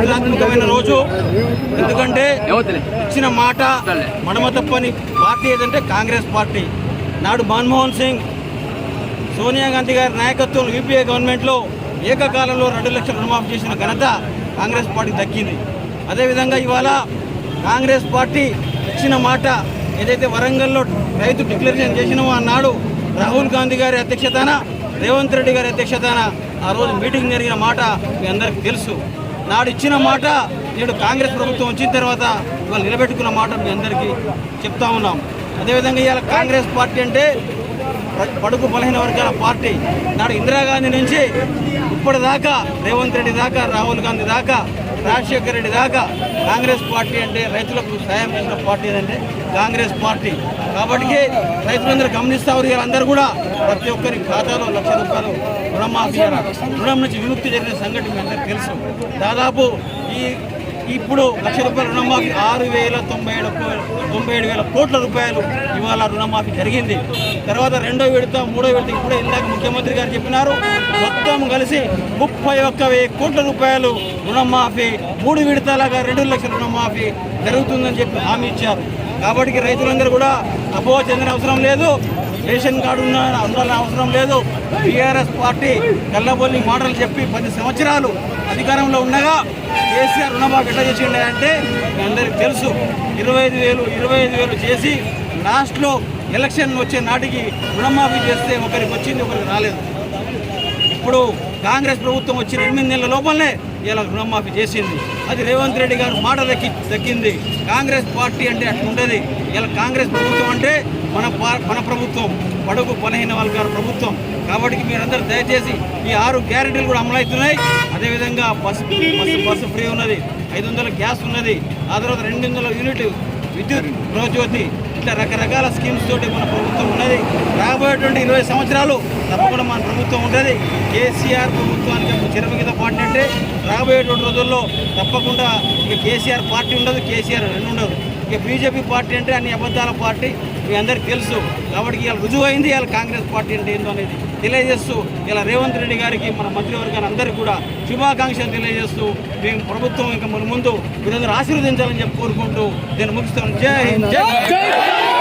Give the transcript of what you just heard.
చారిత్రాత్మకమైన రోజు. ఎందుకంటే ఇచ్చిన మాట మనమ తప్పని పార్టీ ఏదంటే కాంగ్రెస్ పార్టీ. నాడు మన్మోహన్ సింగ్ సోనియా గాంధీ గారి నాయకత్వంలో యూపీఏ గవర్నమెంట్లో ఏకకాలంలో రెండు లక్షల రుణమాఫీ చేసిన ఘనత కాంగ్రెస్ పార్టీ దక్కింది. అదేవిధంగా ఇవాళ కాంగ్రెస్ పార్టీ ఇచ్చిన మాట ఏదైతే వరంగల్లో రైతు డిక్లరేషన్ చేసినామో ఆనాడు రాహుల్ గాంధీ గారి అధ్యక్షతన రేవంత్ రెడ్డి గారి అధ్యక్షతన ఆ రోజు మీటింగ్ జరిగిన మాట మీ అందరికీ తెలుసు. నాడు ఇచ్చిన మాట నేడు కాంగ్రెస్ ప్రభుత్వం వచ్చిన తర్వాత ఇవాళ నిలబెట్టుకున్న మాట మీ అందరికీ చెప్తా ఉన్నాం. అదేవిధంగా ఇవాళ కాంగ్రెస్ పార్టీ అంటే పడుకు బలహీన వర్గాల పార్టీ. నాడు ఇందిరాగాంధీ నుంచి ఇప్పటిదాకా రేవంత్ రెడ్డి దాకా రాహుల్ గాంధీ దాకా రాజశేఖర రెడ్డి దాకా కాంగ్రెస్ పార్టీ అంటే రైతులకు సాయం చేసిన పార్టీ అంటే కాంగ్రెస్ పార్టీ. కాబట్టి రైతులందరూ గమనిస్తా ఉన్నారు అందరూ కూడా. ప్రతి ఒక్కరి ఖాతాలో లక్ష రూపాయలు రుణమాఫీ రుణం నుంచి విముక్తి జరిగిన సంఘటన మీ తెలుసు. దాదాపు ఈ ఇప్పుడు లక్ష రూపాయల రుణమాఫీ ఆరు వేల తొంభై ఏడు తొంభై ఏడు వేల కోట్ల రూపాయలు ఇవాళ రుణమాఫీ జరిగింది. తర్వాత రెండో విడత మూడో విడత ఇప్పుడే ఇందాక ముఖ్యమంత్రి గారు చెప్పినారు. మొత్తం కలిసి ముప్పై ఒక్క వెయ్యి కోట్ల రూపాయలు రుణమాఫీ మూడు విడతలుగా రెండు లక్షల రుణమాఫీ జరుగుతుందని చెప్పి హామీ ఇచ్చారు. కాబట్టి రైతులందరూ కూడా అపోహ చెందిన అవసరం లేదు. రేషన్ కార్డు ఉన్న అందరం అవసరం లేదు. టీఆర్ఎస్ పార్టీ కల్లబొల్లి మాటలు చెప్పి పది సంవత్సరాలు అధికారంలో ఉండగా కేసీఆర్ రుణమాఫీ ఎట్లా చేసిండే అంటే అందరికీ తెలుసు ఇరవై ఐదు వేలు ఇరవై ఐదు వేలు చేసి లాస్ట్లో ఎలక్షన్ వచ్చే నాటికి రుణమాఫీ చేస్తే ఒకరికి వచ్చింది ఒకరికి రాలేదు. ఇప్పుడు కాంగ్రెస్ ప్రభుత్వం వచ్చిన ఎనిమిది నెలల లోపలనే ఇలా రుణమాఫీ చేసింది. అది రేవంత్ రెడ్డి గారు మాట దక్కి దక్కింది. కాంగ్రెస్ పార్టీ అంటే అట్లుంటుంది ఇలా కాంగ్రెస్ ప్రభుత్వం అంటే మన మన ప్రభుత్వం. పడుగు బలహీన వర్గాల ప్రభుత్వం. కాబట్టి మీరందరూ దయచేసి ఈ ఆరు గ్యారెంటీలు కూడా అమలవుతున్నాయి. అదేవిధంగా బస్సు బస్సు బస్సు ఫ్రీ ఉన్నది. ఐదు వందల గ్యాస్ ఉన్నది. ఆ తర్వాత రెండు వందల యూనిట్ విద్యుత్ గృహజ్యోతి ఇట్లా రకరకాల స్కీమ్స్ తోటి మన ప్రభుత్వం ఉన్నది. రాబోయేటువంటి ఇరవై సంవత్సరాలు తప్పకుండా మన ప్రభుత్వం ఉంటుంది. కేసీఆర్ ప్రభుత్వానికి ఒక పార్టీ అంటే రాబోయేటువంటి రోజుల్లో తప్పకుండా ఇక కేసీఆర్ పార్టీ ఉండదు కేసీఆర్ రెండు ఉండదు. ఇక బీజేపీ పార్టీ అంటే అన్ని అబద్ధాల పార్టీ మీ అందరికీ తెలుసు. కాబట్టి ఇవాళ రుజువు అయింది ఇవాళ కాంగ్రెస్ పార్టీ అంటే ఏందో అనేది. తెలియజేస్తూ ఇలా రేవంత్ రెడ్డి గారికి మన మంత్రివర్గాన్ని అందరికీ కూడా శుభాకాంక్షలు తెలియజేస్తూ మేము ప్రభుత్వం ఇంకా మన ముందు మీరందరూ ఆశీర్వదించాలని చెప్పి కోరుకుంటూ నేను ముగిస్తాను జై జై